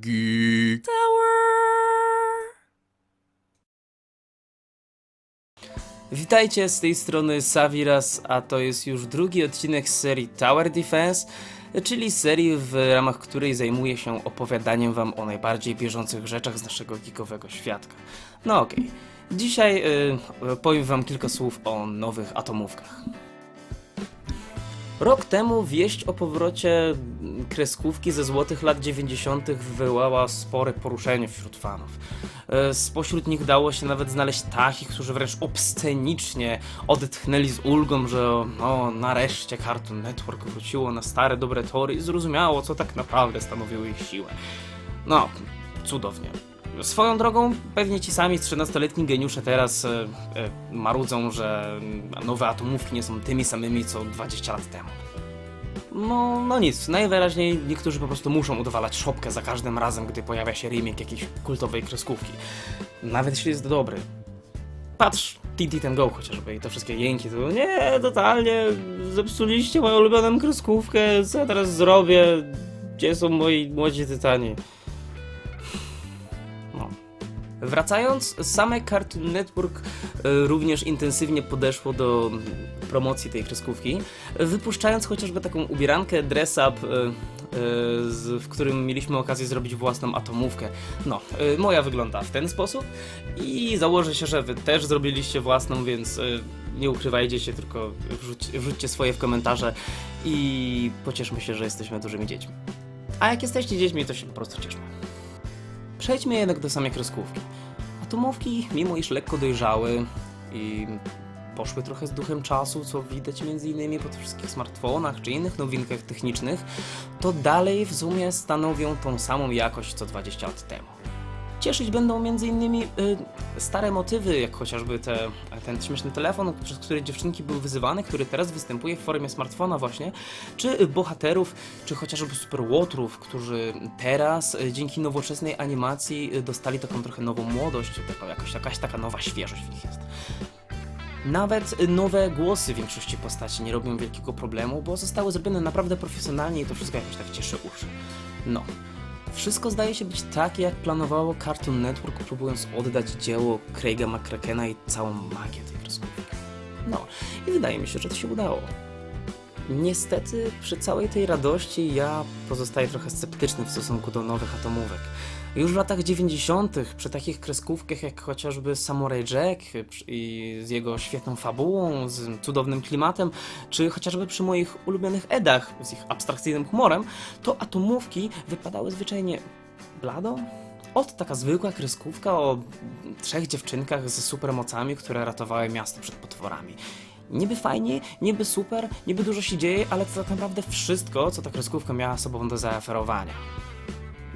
Geek Witajcie z tej strony Saviras, a to jest już drugi odcinek z serii Tower Defense, czyli serii, w ramach której zajmuję się opowiadaniem wam o najbardziej bieżących rzeczach z naszego geekowego świadka. No okej, dzisiaj y, powiem wam kilka słów o nowych atomówkach. Rok temu wieść o powrocie kreskówki ze złotych lat 90. wywołała spore poruszenie wśród fanów. E, Spośród nich dało się nawet znaleźć takich, którzy wręcz obscenicznie odetchnęli z ulgą, że no, nareszcie Cartoon Network wróciło na stare dobre tory i zrozumiało, co tak naprawdę stanowiło ich siłę. No, cudownie. Swoją drogą, pewnie ci sami 13-letni geniusze teraz e, e, marudzą, że nowe atomówki nie są tymi samymi co 20 lat temu. No, no nic, najwyraźniej niektórzy po prostu muszą udowalać szopkę za każdym razem, gdy pojawia się remake jakiejś kultowej kreskówki. Nawet jeśli jest dobry. Patrz, TT Ten Go chociażby i te wszystkie jęki, to nie, totalnie, zepsuliście moją ulubioną kreskówkę, co ja teraz zrobię? Gdzie są moi młodzi tytani? Wracając, same Cartoon Network e, również intensywnie podeszło do promocji tej kreskówki, wypuszczając chociażby taką ubierankę dress up, e, e, w którym mieliśmy okazję zrobić własną atomówkę. No, moja wygląda w ten sposób i założę się, że wy też zrobiliście własną, więc nie ukrywajcie się, tylko wrzuć, wrzućcie swoje w komentarze i pocieszmy się, że jesteśmy dużymi dziećmi. A jak jesteście dziećmi, to się po prostu cieszmy. Przejdźmy jednak do samej kreskówki. Atomówki, mimo iż lekko dojrzały i poszły trochę z duchem czasu, co widać m.in. po wszystkich smartfonach czy innych nowinkach technicznych, to dalej w sumie stanowią tą samą jakość co 20 lat temu. Cieszyć będą m.in. Y, stare motywy, jak chociażby te, ten śmieszny telefon, przez który dziewczynki były wyzywane, który teraz występuje w formie smartfona właśnie, czy bohaterów, czy chociażby superłotrów, którzy teraz y, dzięki nowoczesnej animacji y, dostali taką trochę nową młodość, taką jakoś, jakaś taka nowa świeżość w nich jest. Nawet nowe głosy większości postaci nie robią wielkiego problemu, bo zostały zrobione naprawdę profesjonalnie i to wszystko jakoś tak cieszy uszy. No. Wszystko zdaje się być takie, jak planowało Cartoon Network, próbując oddać dzieło Craiga McCrackena i całą magię tej kreskówki. No, i wydaje mi się, że to się udało. Niestety, przy całej tej radości ja pozostaję trochę sceptyczny w stosunku do nowych atomówek. Już w latach 90., przy takich kreskówkach jak chociażby Samurai Jack i z jego świetną fabułą, z cudownym klimatem, czy chociażby przy moich ulubionych Edach z ich abstrakcyjnym humorem, to atomówki wypadały zwyczajnie blado. Ot taka zwykła kreskówka o trzech dziewczynkach ze supermocami, które ratowały miasto przed potworami. Niby fajnie, niby super, niby dużo się dzieje, ale to tak naprawdę wszystko, co ta kreskówka miała sobą do zaoferowania.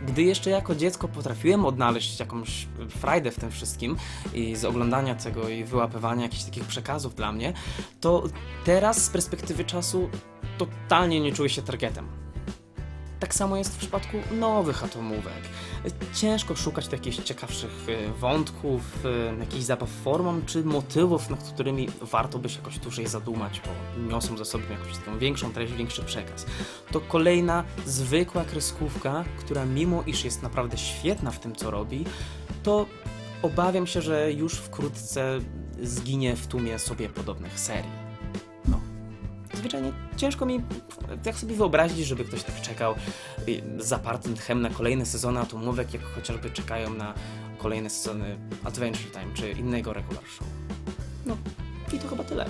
Gdy jeszcze jako dziecko potrafiłem odnaleźć jakąś frajdę w tym wszystkim i z oglądania tego i wyłapywania jakichś takich przekazów dla mnie, to teraz z perspektywy czasu totalnie nie czuję się targetem. Tak samo jest w przypadku nowych atomówek. Ciężko szukać jakichś ciekawszych e, wątków, e, jakichś zabaw formą, czy motywów, nad którymi warto by się jakoś dłużej zadumać, bo niosą ze sobą jakąś taką większą treść, większy przekaz. To kolejna zwykła kreskówka, która mimo iż jest naprawdę świetna w tym, co robi, to obawiam się, że już wkrótce zginie w tłumie sobie podobnych serii. Zwyczajnie ciężko mi jak sobie wyobrazić, żeby ktoś tak czekał y, z zapartym tchem na kolejne sezony atomówek, jak chociażby czekają na kolejne sezony Adventure Time czy innego regular show. No i to chyba tyle.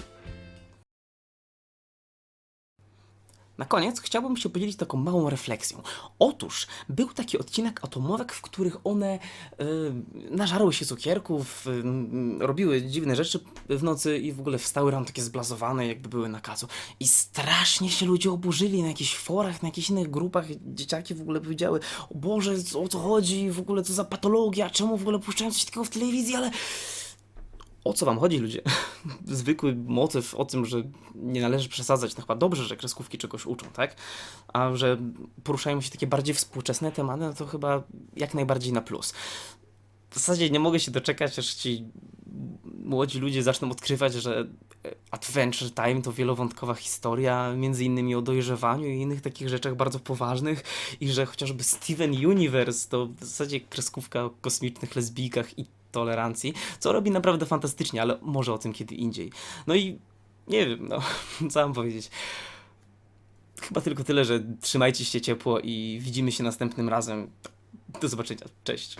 Na koniec chciałbym się podzielić taką małą refleksją. Otóż był taki odcinek atomówek, w których one y, nażarły się cukierków, y, robiły dziwne rzeczy w nocy i w ogóle wstały rano takie zblazowane, jakby były nakazu. I strasznie się ludzie oburzyli na jakichś forach, na jakichś innych grupach. Dzieciaki w ogóle powiedziały: O Boże, o co chodzi? W ogóle co za patologia? Czemu w ogóle puszczają coś takiego w telewizji? Ale o co wam chodzi, ludzie? Zwykły motyw o tym, że nie należy przesadzać, to chyba dobrze, że kreskówki czegoś uczą, tak? A że poruszają się takie bardziej współczesne tematy, no to chyba jak najbardziej na plus. W zasadzie nie mogę się doczekać, aż ci młodzi ludzie zaczną odkrywać, że e, Adventure Time to wielowątkowa historia, między innymi o dojrzewaniu i innych takich rzeczach bardzo poważnych i że chociażby Steven Universe to w zasadzie kreskówka o kosmicznych lesbijkach i tolerancji, co robi naprawdę fantastycznie, ale może o tym kiedy indziej. No i nie wiem, no, co mam powiedzieć. Chyba tylko tyle, że trzymajcie się ciepło i widzimy się następnym razem. Do zobaczenia. Cześć.